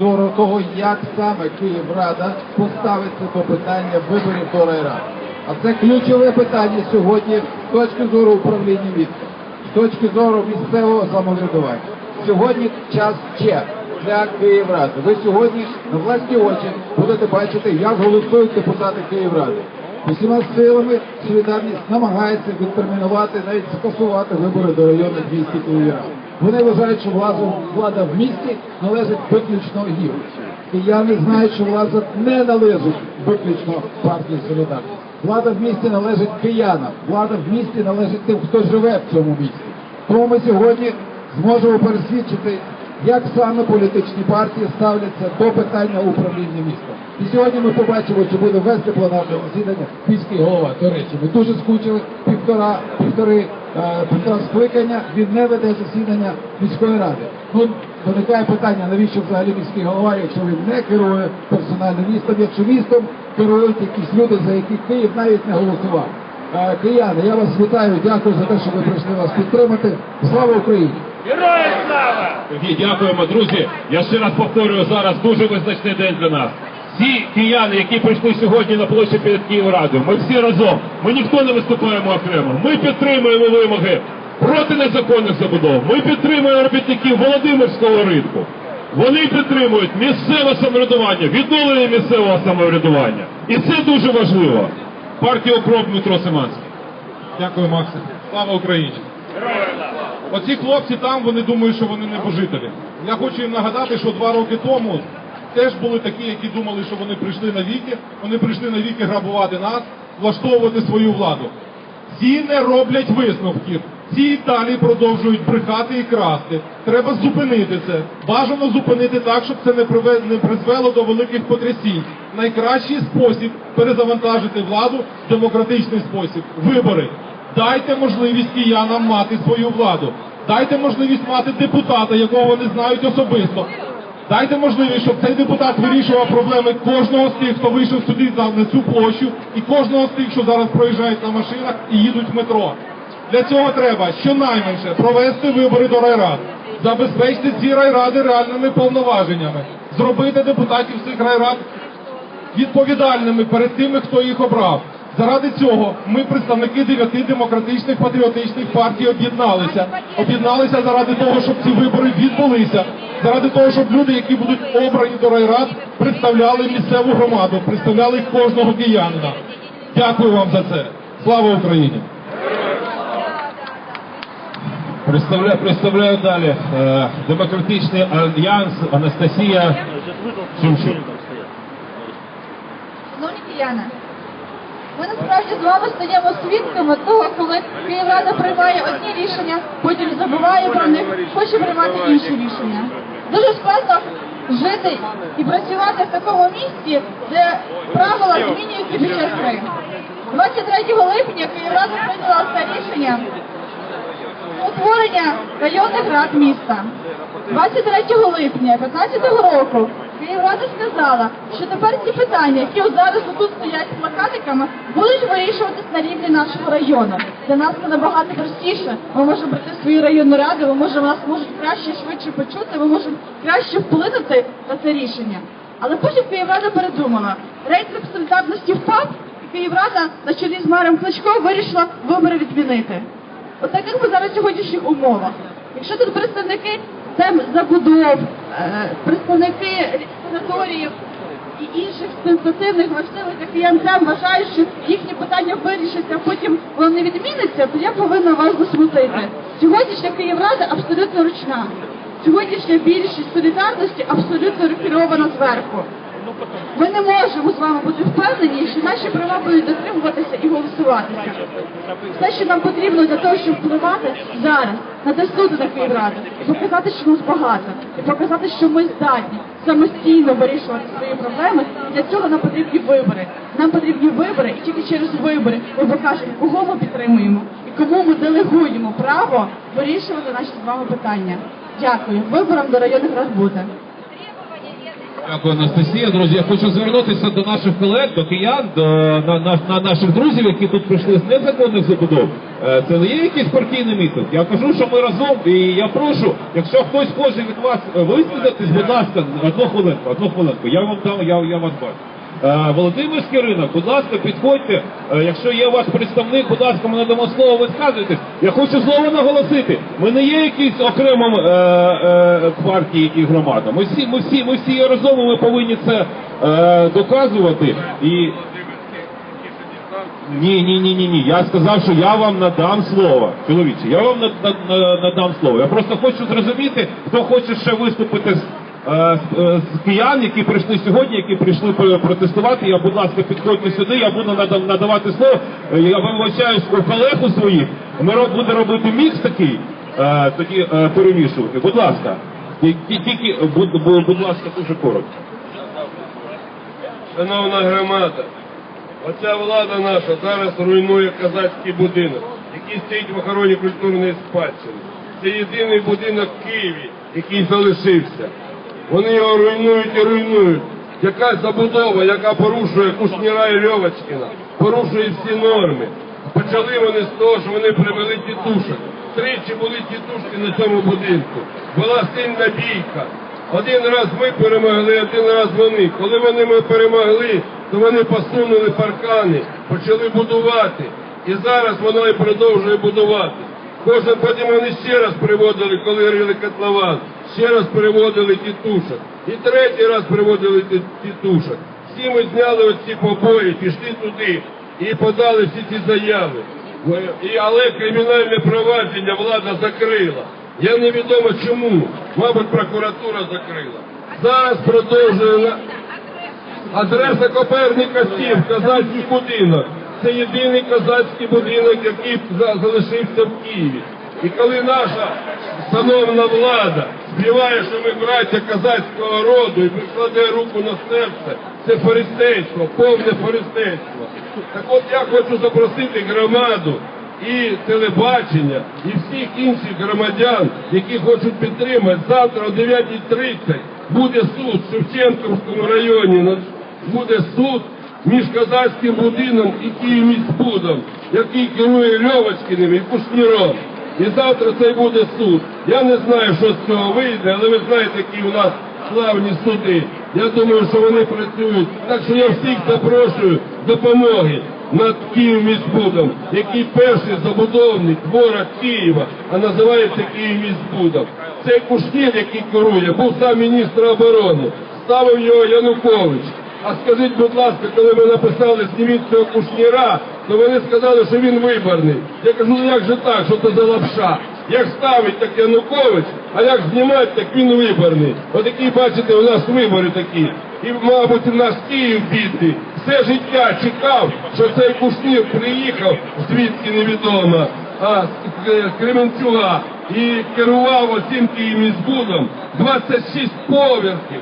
До того, як саме Київрада поставиться до питання виборів до райради. А це ключове питання сьогодні з точки зору управління містом, з точки зору місцевого самоврядування. Сьогодні час ще для Київради. Ви сьогодні на власні очі будете бачити, як голосують депутати Київради. Усіма силами солідарність намагається відтермінувати, навіть скасувати вибори до районних міських Київради. Вони вважають, що влада, влада в місті належить виключно їм. Кияни знають, що влада не належить виключно партії Солідарність. Влада в місті належить киянам, влада в місті належить тим, хто живе в цьому місті. Тому ми сьогодні зможемо пересвідчити, як саме політичні партії ставляться до питання управління містом. І сьогодні ми побачимо, чи буде вести пленарне засідання міський голова. До речі, ми дуже скучили півтора, півтори, е, півтора скликання. Він не веде засідання міської ради. Ну виникає питання, навіщо взагалі міський голова, якщо він не керує персонально містом, якщо містом керують якісь люди, за яких Київ навіть не голосував. Е, Кияни, я вас вітаю, дякую за те, що ви прийшли нас підтримати. Слава Україні! Героям слава! Дякуємо, друзі. Я ще раз повторюю, зараз дуже визначний день для нас. Всі кияни, які прийшли сьогодні на площі перед Київрадою, ми всі разом. Ми ніхто не виступаємо окремо. Ми підтримуємо вимоги проти незаконних забудов. Ми підтримуємо робітників Володимирського ринку. Вони підтримують місцеве самоврядування, відновлення місцевого самоврядування. І це дуже важливо. Партія «Укроп» Дмитро Семанський. Дякую, Максим. Слава Україні! Оці хлопці там, вони думають, що вони небожителі. Я хочу їм нагадати, що два роки тому теж були такі, які думали, що вони прийшли на віки, вони прийшли на віки грабувати нас, влаштовувати свою владу. Ці не роблять висновків. Ці далі продовжують брехати і красти. Треба зупинити це. Бажано зупинити так, щоб це не призвело до великих потрясінь. Найкращий спосіб перезавантажити владу демократичний спосіб вибори. Дайте можливість киянам мати свою владу. Дайте можливість мати депутата, якого вони знають особисто. Дайте можливість, щоб цей депутат вирішував проблеми кожного з тих, хто вийшов сюди за- цю площу, і кожного з тих, що зараз проїжджають на машинах і їдуть в метро. Для цього треба щонайменше провести вибори до райрад, забезпечити ці райради реальними повноваженнями, зробити депутатів цих райрад відповідальними перед тими, хто їх обрав. Заради цього ми, представники дев'яти демократичних патріотичних партій, об'єдналися. Об'єдналися заради того, щоб ці вибори відбулися, заради того, щоб люди, які будуть обрані до райрад, представляли місцеву громаду, представляли кожного киянина. Дякую вам за це. Слава Україні! Представляю, представляю далі е, демократичний альянс Анастасія Шумшук. Шановні кияни, ми насправді з вами стаємо свідками того, коли Київрада приймає одні рішення, потім забуває про них, хоче приймати інші рішення. Дуже складно жити і працювати в такому місці, де правила змінюються під час гри. 23 липня Київрада прийняла це рішення утворення районних рад міста. 23 липня 2015 року Київрада сказала, що тепер ці питання, які зараз тут стоять з плакатиками, будуть вирішуватись на рівні нашого району. Для нас це набагато простіше. Ми можемо в свою районну раду, ми можемо нас можуть краще швидше почути, ми можемо краще вплинути на це рішення. Але потім Київрада передумала. Рейтинг солідарності впав, і Київрада на чолі з мером Кличко вирішила вибори відмінити. От як ми зараз в сьогоднішніх умовах. Якщо тут представники тем забудов, е, представники санаторіїв і інших сенсативних важливих киян вважають, що їхні питання вирішаться, а потім воно не відміниться, то я повинна вас засмутити. Сьогоднішня Київрада абсолютно ручна. Сьогоднішня більшість солідарності абсолютно рекерована зверху. Ми не можемо з вами бути впевнені, що наші права будуть дотримуватися і голосуватися. Все, що нам потрібно для того, щоб впливати зараз, натиснути на Київраду показати, що нас багато, і показати, що ми здатні самостійно вирішувати свої проблеми. Для цього нам потрібні вибори. Нам потрібні вибори, і тільки через вибори ми покажемо, кого ми підтримуємо і кому ми делегуємо право вирішувати наші з вами питання. Дякую. Виборам до районних рад. Дякую, Анастасія. Друзі, я хочу звернутися до наших колег, до киян, до на, на, на наших друзів, які тут прийшли з незаконних забудов. Е, Це не є якийсь партійний мітинг. Я кажу, що ми разом, і я прошу, якщо хтось хоче від вас е, будь ласка, одну хвилинку, одну хвилинку. Я вам дам, я, я вас бачу. Е, Володимирський ринок, будь ласка, підходьте. Е, Якщо є у вас представник, будь ласка, ми надамо слово, висказуйтесь. Я хочу знову наголосити. Ми не є якісь окремим е, партії і громада. Ми всі, ми всі, ми всі є разом, ми повинні це доказувати. І ні, ні, ні, ні, ні. Я сказав, що я вам надам слово. Чоловіче, я вам на- на- на- надам слово. Я просто хочу зрозуміти, хто хоче ще виступити з, з, е, киян, які прийшли сьогодні, які прийшли пр- протестувати. Я, будь ласка, підходьте сюди, я буду надавати слово. Е, Я вибачаюсь у колег у своїх. Ми буде робити мікс такий, е, тоді е, перемішувати. Будь ласка. Тільки, е, будь ласка, дуже коротко. Шановна громада, оця влада наша зараз руйнує казацький будинок, який стоїть в охороні культурної спадщини. Це єдиний будинок в Києві, який залишився. Вони його руйнують і руйнують. Якась забудова, яка порушує Кушніра і Льовочкіна, порушує всі норми. Почали вони з того, що вони привели тітушок. Тричі були тітушки на цьому будинку. Була сильна бійка. Один раз ми перемогли, один раз вони. Коли вони ми перемогли, то вони посунули паркани, почали будувати. І зараз воно і продовжує будувати. Кожен потім вони ще раз приводили, коли рили котлован, ще раз приводили тітушок. І третій раз приводили ті- тітушок. Всі ми зняли оці побої, пішли туди і подали всі ці заяви. І, але кримінальне провадження влада закрила. Я невідомо чому. Мабуть, прокуратура закрила. Зараз продовжує адреса Коперника 7, казацький будинок. Це єдиний казацький будинок, який залишився в Києві. І коли наша шановна влада співає, що ми браття казацького роду і прикладе руку на серце, це фарисейство, повне фарисейство. Так от я хочу запросити громаду і телебачення, і всіх інших громадян, які хочуть підтримати. Завтра о 9.30 буде суд в Шевченківському районі. Буде суд між казацьким будином і Київміськбудом, який керує Льовочкиним і Кушніром. І завтра цей буде суд. Я не знаю, що з цього вийде, але ви знаєте, які у нас славні суди. Я думаю, що вони працюють. Так що я всіх запрошую допомоги над Київміськбудом, який перший забудовник ворог Києва, а називається Київміськбудом. Цей Кушнір, який керує, був сам міністр оборони, ставив його Янукович. А скажіть, будь ласка, коли ми написали зніміть цього Кушніра, то вони сказали, що він виборний. Я кажу, ну як же так, що це за лапша? Як ставить так Янукович, а як знімати, так він виборний. Отакі, бачите, у нас вибори такі. І, мабуть, у нас Київ бідний. Все життя чекав, що цей Кушнір приїхав, звідки невідомо, а з К- Кременчуга і керував оцим Київміськбудом 26 поверхів.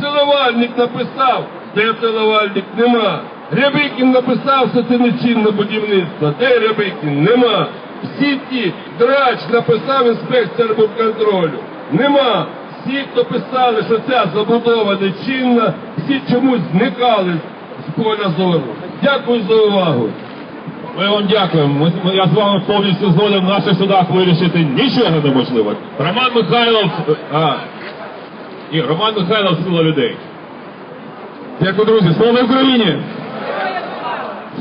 Целовальник написав, де целовальник нема. Рябикін написав, що це нечинне будівництво. Де Рябикін? Нема. Всі ті драч написав інспекція будконтролю. Нема. Всі, хто писали, що ця забудова нечинна, всі чомусь зникали з поля зору. Дякую за увагу. Ми вам дякуємо. Я з вами повністю згоден в наших судах вирішити нічого неможливо. Роман Михайлов. е, А, ні, Роман Михайлов сила людей. Дякую, друзі. Слава Україні!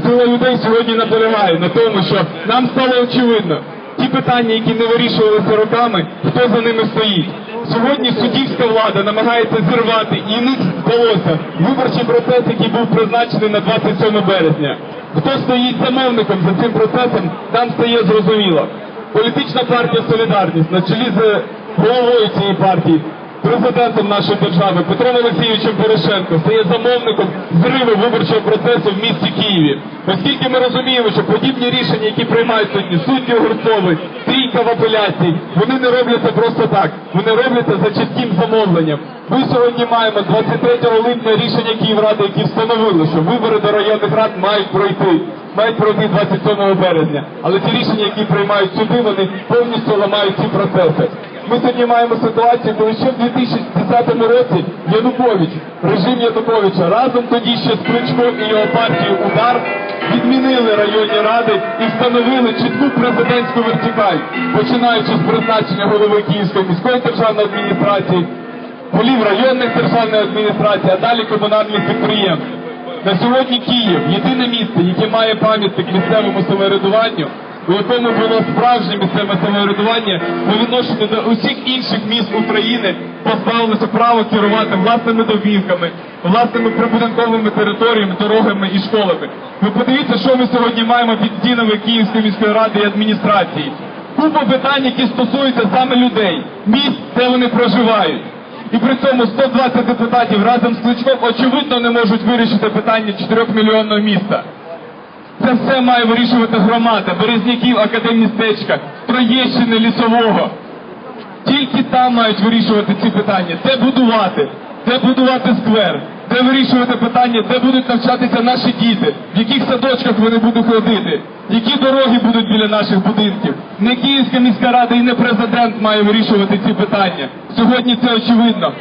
Сила людей сьогодні наполягає на тому, що нам стало очевидно, ті питання, які не вирішувалися роками, хто за ними стоїть. Сьогодні суддівська влада намагається зірвати, і них вдалося виборчий процес, який був призначений на 27 березня. Хто стоїть замовником за цим процесом, там стає зрозуміло. Політична партія Солідарність на чолі з головою цієї партії президентом нашої держави Петром Олексійовичем Порошенко стає замовником зриву виборчого процесу в місті Києві. Оскільки ми розуміємо, що подібні рішення, які приймають сьогодні судді Огурцови, трійка в апеляції, вони не робляться просто так. Вони робляться за чітким замовленням. Ми сьогодні маємо 23 липня рішення Київради, які встановили, що вибори до районних рад мають пройти. Мають пройти 27 березня. Але ті рішення, які приймають суди, вони повністю ламають ці процеси. Ми сьогодні маємо ситуацію, коли ще в 2010 році Янукович, режим Януковича, разом тоді ще з Кличком і його партією Удар відмінили районні ради і встановили чітку президентську вертикаль, починаючи з призначення голови Київської міської державної адміністрації, голів районних державних адміністрацій, а далі комунальних підприємств. На сьогодні Київ єдине місце, яке має пам'ятник місцевому самоврядуванню, у якому було справжнє місцеве самоврядування по відношенню до усіх інших міст України, позбавилося права керувати власними домівками, власними прибудинковими територіями, дорогами і школами. Ви подивіться, що ми сьогодні маємо під стінами Київської міської ради і адміністрації. Купа питань, які стосуються саме людей, міст, де вони проживають. І при цьому 120 депутатів разом з Кличком очевидно не можуть вирішити питання 4-мільйонного міста. Це все має вирішувати громада, Березняків, Академмістечка, Троєщини, Лісового. Тільки там мають вирішувати ці питання. Де будувати, де будувати сквер, де вирішувати питання, де будуть навчатися наші діти, в яких садочках вони будуть ходити, які дороги будуть біля наших будинків. Не Київська міська рада і не президент має вирішувати ці питання. Сьогодні це очевидно.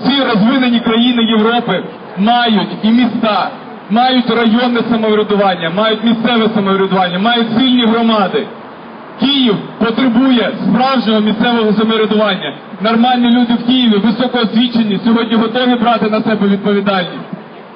Всі розвинені країни Європи мають і міста, мають районне самоврядування, мають місцеве самоврядування, мають сильні громади. Київ потребує справжнього місцевого самоврядування. Нормальні люди в Києві, високоосвічені, сьогодні готові брати на себе відповідальність.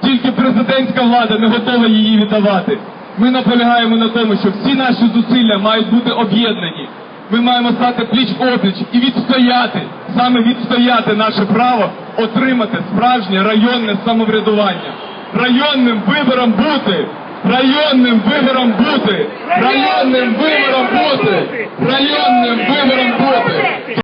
Тільки президентська влада не готова її віддавати. Ми наполягаємо на тому, що всі наші зусилля мають бути об'єднані. Ми маємо стати пліч опліч і відстояти, саме відстояти наше право отримати справжнє районне самоврядування. Районним вибором бути! Районним вибором бути! Районним вибором бути! Районним вибором бути!